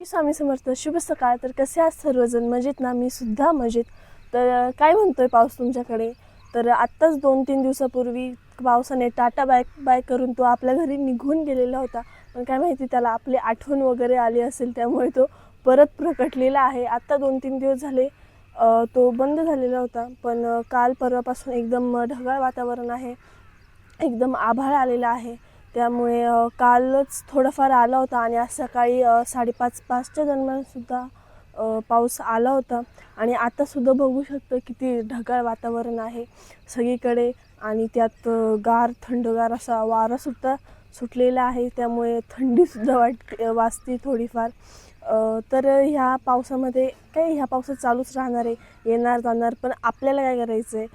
स्वामी समर्थ शुभ सकाळ. तर कसे आहात सर्वजण मजेत ना? मी सुद्धा मजेत. तर काय म्हणतोय पाऊस तुमच्याकडे? तर आत्ताच दोन तीन दिवसापूर्वी पावसाने टाटा बाय बाय करून तो आपल्या घरी निघून गेलेला होता. पण काय माहिती त्याला आपली आठवण वगैरे आली असेल त्यामुळे तो परत प्रकटलेला आहे. आत्ता दोन तीन दिवस झाले तो बंद झालेला होता. पण काल परवापासून एकदम ढगाळ वातावरण आहे. एकदम आभाळ आलेला आहे. त्यामुळे कालच थोडंफार आला होता आणि आज सकाळी साडेपाच पाचच्या दरम्यानसुद्धा पाऊस आला होता. आणि आतासुद्धा बघू शकतो किती ढगाळ वातावरण आहे सगळीकडे आणि त्यात गार थंडगार असा वारासुद्धा सुटलेला आहे. त्यामुळे थंडीसुद्धा वाटते वाजते थोडीफार. तर ह्या पावसामध्ये काय ह्या पावसात चालूच राहणार आहे येणार जाणार पण आपल्याला काय करायचं आहे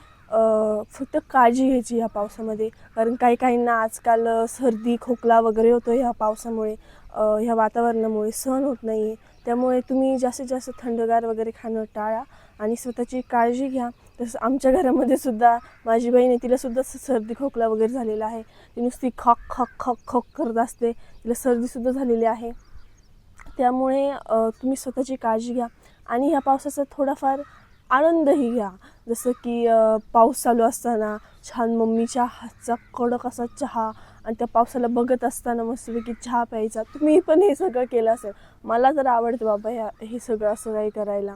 फक्त काळजी घ्यायची ह्या पावसामध्ये. कारण काही काहींना आजकाल सर्दी खोकला वगैरे होतो ह्या पावसामुळे. ह्या वातावरणामुळे सहन होत नाही आहे त्यामुळे तुम्ही जास्तीत जास्त थंडगार वगैरे खाणं टाळा आणि स्वतःची काळजी घ्या. तसं आमच्या घरामध्ये सुद्धा माझी बहीण आहे तिलासुद्धा सर्दी खोकला वगैरे झालेला आहे. ती नुसती खॉक खॉक खॉक खॉक करत असते. तिला सर्दीसुद्धा झालेली आहे. त्यामुळे तुम्ही स्वतःची काळजी घ्या आणि ह्या पावसाचा थोडाफार आनंदही घ्या. जसं की पाऊस चालू असताना छान मम्मीच्या हातचा कडक असा चहा आणि त्या पावसाला बघत असताना मस्तपैकी चहा प्यायचा. तुम्ही पण हे सगळं केलं असेल. मला तर आवडतं बाबा ह्या हे सगळं असं काही करायला.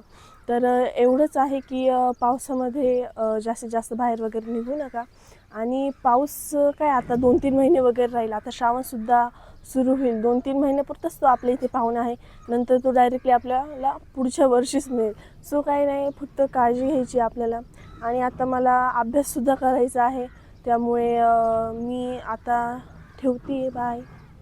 तर एवढंच आहे की पावसामध्ये जास्तीत जास्त बाहेर वगैरे निघू नका. आणि पाऊस काय आता दोन तीन महिने वगैरे राहील. आता श्रावणसुद्धा सुरू होईल. दोन तीन महिन्यापुरताच तो आपल्या इथे पाहुणा आहे. नंतर तो डायरेक्टली आपल्याला पुढच्या वर्षीच मिळेल. सो काही नाही. फक्त काळजी घ्यायची आपल्याला. आणि आता मला अभ्याससुद्धा करायचा आहे. त्यामुळे मी आता ठेवते. बाय